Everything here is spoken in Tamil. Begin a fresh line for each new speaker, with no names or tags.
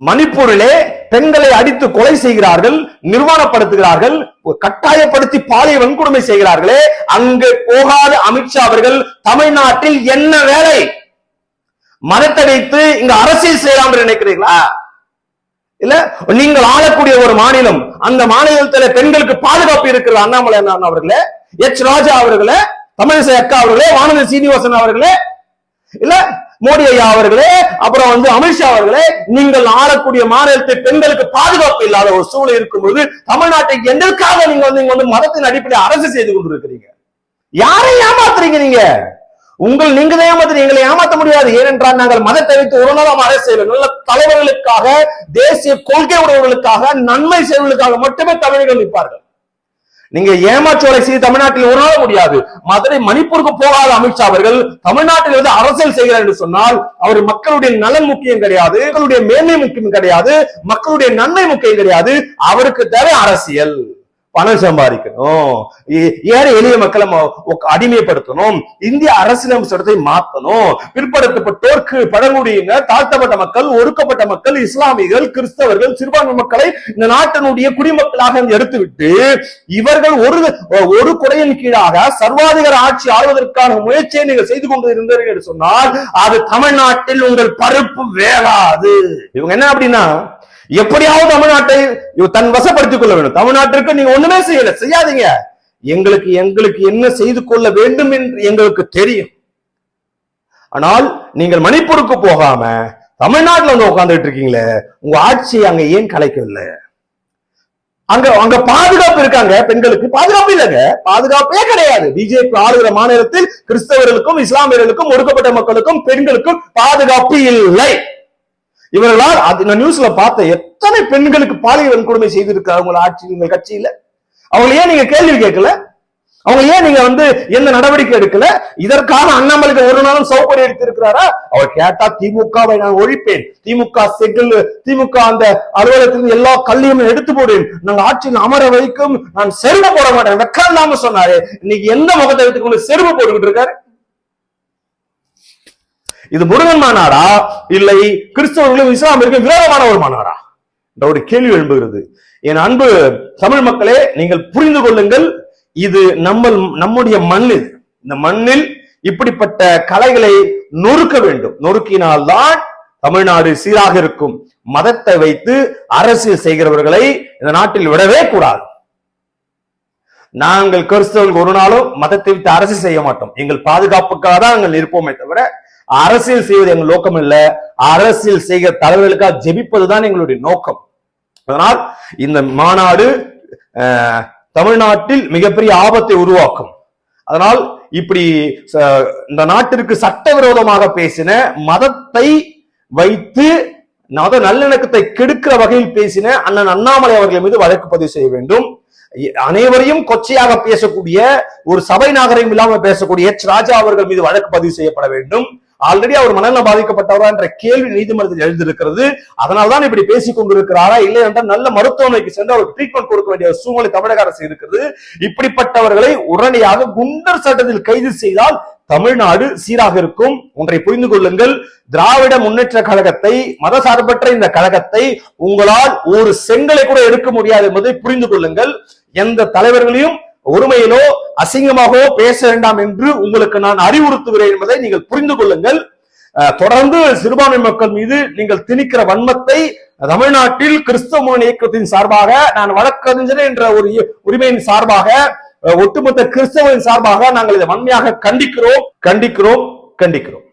மணிப்பூரிலே பெண்களை அடித்து கொலை செய்கிறார்கள் நிர்வாணப்படுத்துகிறார்கள் கட்டாயப்படுத்தி பாலிய வன்கொடுமை செய்கிறார்களே அங்கு போகாத அமித்ஷா அவர்கள் தமிழ்நாட்டில் என்ன வேலை? மதத்தை வைத்து இங்க அரசியல் செய்யலாம் என்று நினைக்கிறீங்களா இல்ல நீங்கள் ஆளக்கூடிய ஒரு மாநிலம் அந்த மாநிலத்தில் பெண்களுக்கு பாதுகாப்பு இருக்கிற அண்ணாமலை அண்ணா அவர்களே எச் ராஜா அவர்களே தமிழிசை அக்கா அவர்களே வானதி சீனிவாசன் அவர்களே இல்ல மோடி ஐயா அவர்களே அப்புறம் வந்து அமித்ஷா அவர்களே நீங்கள் ஆளக்கூடிய மாநிலத்தில் பெண்களுக்கு பாதுகாப்பு இல்லாத ஒரு சூழல் இருக்கும்போது தமிழ்நாட்டை எதற்காக நீங்க வந்து இங்க வந்து மதத்தின் அடிப்படையில் அரசு செய்து கொண்டிருக்கிறீங்க? யாரை ஏமாத்துறீங்க நீங்க? உங்கள் நீங்க தான் ஏமாத்துறீங்க எங்களை ஏமாத்த முடியாது. ஏனென்றால் நாங்கள் மதத்தை வைத்து ஒரு நாளும் அரசியல் நல்ல தலைவர்களுக்காக தேசிய கொள்கை உடையவர்களுக்காக நன்மை செய்வதற்காக மட்டுமே தமிழர்கள் நிற்பார்கள். நீங்க ஏமாற்றோலை செய்து தமிழ்நாட்டில் உணர முடியாது. மதுரை மணிப்பூருக்கு போகாத அமித்ஷா அவர்கள் தமிழ்நாட்டில் வந்து அரசியல் செய்கிறார் என்று சொன்னால் அவர் மக்களுடைய நலன் முக்கியம் கிடையாது மக்களுடைய மேன்மை முக்கியம் கிடையாது மக்களுடைய நன்மை முக்கியம் கிடையாது அவருக்கு தேவை அரசியல். பணம் சம்பாதிக்கணும். ஏ- ஏழை எளிய மக்களை அடிமைப்படுத்தணும். இந்திய அரசியலமைப்பு சட்டத்தை மாத்தணும். பிற்படுத்தப்பட்டோருக்கு பழங்குடியினர் தாழ்த்தப்பட்ட மக்கள் ஒடுக்கப்பட்ட மக்கள் இஸ்லாமியர்கள் கிறிஸ்தவர்கள் சிறுபான்மை மக்களை இந்த நாட்டினுடைய குடிமக்களாக எடுத்துவிட்டு இவர்கள் ஒரு ஒரு குறையின் கீழாக சர்வாதிகார ஆட்சி ஆள்வதற்கான முயற்சியை நீங்கள் செய்து கொண்டு இருந்தீர்கள் என்று சொன்னால் அது தமிழ்நாட்டில் உங்கள் பருப்பு வேகாது. இவங்க என்ன அப்படின்னா எப்படியாவது தமிழ்நாட்டை தன் வசப்படுத்திக் கொள்ள வேண்டும். தமிழ்நாட்டிற்கு நீங்க ஒண்ணுமே செய்யல. செய்யாதீங்க. எங்களுக்கு எங்களுக்கு என்ன செய்து கொள்ள வேண்டும் என்று எங்களுக்கு தெரியும். ஆனால் நீங்கள் மணிப்பூருக்கு போகாம தமிழ்நாட்டுல வந்து உட்கார்ந்துட்டு இருக்கீங்களே உங்க ஆட்சியை அங்க ஏன் கலைக்கவில்லை? அங்க அங்க பாதுகாப்பு இருக்காங்க பெண்களுக்கு. பாதுகாப்பு இல்லைங்க. பாதுகாப்பே கிடையாது. பிஜேபி ஆளுகிற மாநிலத்தில் கிறிஸ்தவர்களுக்கும் இஸ்லாமியர்களுக்கும் ஒடுக்கப்பட்ட மக்களுக்கும் பெண்களுக்கும் பாதுகாப்பு இல்லை. இவர்களால் அது நான் நியூஸ்ல பார்த்த எத்தனை பெண்களுக்கு பாலியல் வன்கொடுமை செய்திருக்காரு உங்களை ஆட்சி உங்கள் கட்சியில? அவங்களை ஏன் நீங்க கேள்வி கேட்கல? அவங்க ஏன் நீங்க வந்து எந்த நடவடிக்கை எடுக்கல? இதற்காக அண்ணாமலைக்கு ஒரு நாளும் சௌகரியம் எடுத்திருக்கிறாரா? அவர் கேட்டா திமுகவை நான் ஒழிப்பேன். திமுக செகில் திமுக அந்த அலுவலகத்திலிருந்து எல்லா கல்லையும் எடுத்து போடுவேன். நாங்க ஆட்சியில் அமர வைக்கும். நான் செருப்பு போட மாட்டேன். வெக்கம் இல்லாம சொன்னாரு. இன்னைக்கு எந்த முகத்தை எடுத்துக்கொண்டு செருப்பு போட்டுக்கிட்டு இருக்காரு? இது முருகன் மாநாடா? இல்லை கிறிஸ்தவர்களும் இஸ்லாமியர்களும் விரோதமான ஒரு மாநாடா? என்ற ஒரு கேள்வி எழும்புகிறது. என் அன்பு தமிழ் மக்களே நீங்கள் புரிந்து கொள்ளுங்கள் இது நம்ம நம்முடைய மண்ணில் இந்த மண்ணில் இப்படிப்பட்ட கலைகளை நொறுக்க வேண்டும். நொறுக்கினால்தான் தமிழ்நாடு சீராக இருக்கும். மதத்தை வைத்து அரசியல் செய்கிறவர்களை இந்த நாட்டில் விடவே கூடாது. நாங்கள் கிறிஸ்தவர்கள் ஒரு நாளும் மதத்தை விட்டு அரசு செய்ய மாட்டோம். எங்கள் பாதுகாப்புக்காக தான் நாங்கள் இருப்போமே தவிர அரசியல் செய்வது எங்கள் நோக்கம் இல்ல அரசியல் செய்கிற தலைவர்களுக்காக ஜெபிப்பதுதான் எங்களுடைய நோக்கம். அதனால் இந்த மாநாடு தமிழ்நாட்டில் மிகப்பெரிய ஆபத்தை உருவாக்கும். அதனால் இப்படி இந்த நாட்டிற்கு சட்டவிரோதமாக பேசின மதத்தை வைத்து மத நல்லிணக்கத்தை கெடுக்கிற வகையில் பேசின அண்ணன் அண்ணாமலை அவர்கள் மீது வழக்கு பதிவு செய்ய வேண்டும். அனைவரையும் கொச்சையாக பேசக்கூடிய ஒரு சபை நாகரிகம் இல்லாமல் பேசக்கூடிய எச். ராஜா அவர்கள் மீது வழக்கு பதிவு செய்யப்பட வேண்டும். ஆல்ரெடி அவர் மனநல பாதிக்கப்பட்டவரா என்ற கேள்வி நீதிமன்றத்தில் எழுந்திருக்கிறது. அதனால்தான் இப்படி பேசிக் கொண்டிருக்கிறாரா? இல்லை என்றால் நல்ல மருத்துவமனைக்கு சென்று அவர் ட்ரீட்மெண்ட் கொடுக்க வேண்டிய சூழ்நிலை தமிழக அரசு இருக்கிறது. இப்படிப்பட்டவர்களை உடனடியாக குண்டர் சட்டத்தில் கைது செய்தால் தமிழ்நாடு சீராக இருக்கும். ஒன்றை புரிந்து கொள்ளுங்கள். திராவிட முன்னேற்ற கழகத்தை மதசார்பற்ற இந்த கழகத்தை உங்களால் ஒரு செங்கலை கூட எடுக்க முடியாது என்பதை புரிந்து கொள்ளுங்கள். எந்த தலைவர்களையும் ஒருமையிலோ அசிங்கமாகவோ பேச வேண்டாம் என்று உங்களுக்கு நான் அறிவுறுத்துகிறேன் என்பதை நீங்கள் புரிந்து கொள்ளுங்கள். தொடர்ந்து சிறுபான்மை மக்கள் மீது நீங்கள் திணிக்கிற வன்மத்தை தமிழ்நாட்டில் கிறிஸ்தவ முன்னணி இயக்கத்தின் சார்பாக நான் வழக்கறிஞர் என்ற ஒரு உரிமையின் சார்பாக ஒட்டுமொத்த கிறிஸ்தவரின் சார்பாக நாங்கள் இதை வன்மையாக கண்டிக்கிறோம் கண்டிக்கிறோம் கண்டிக்கிறோம்.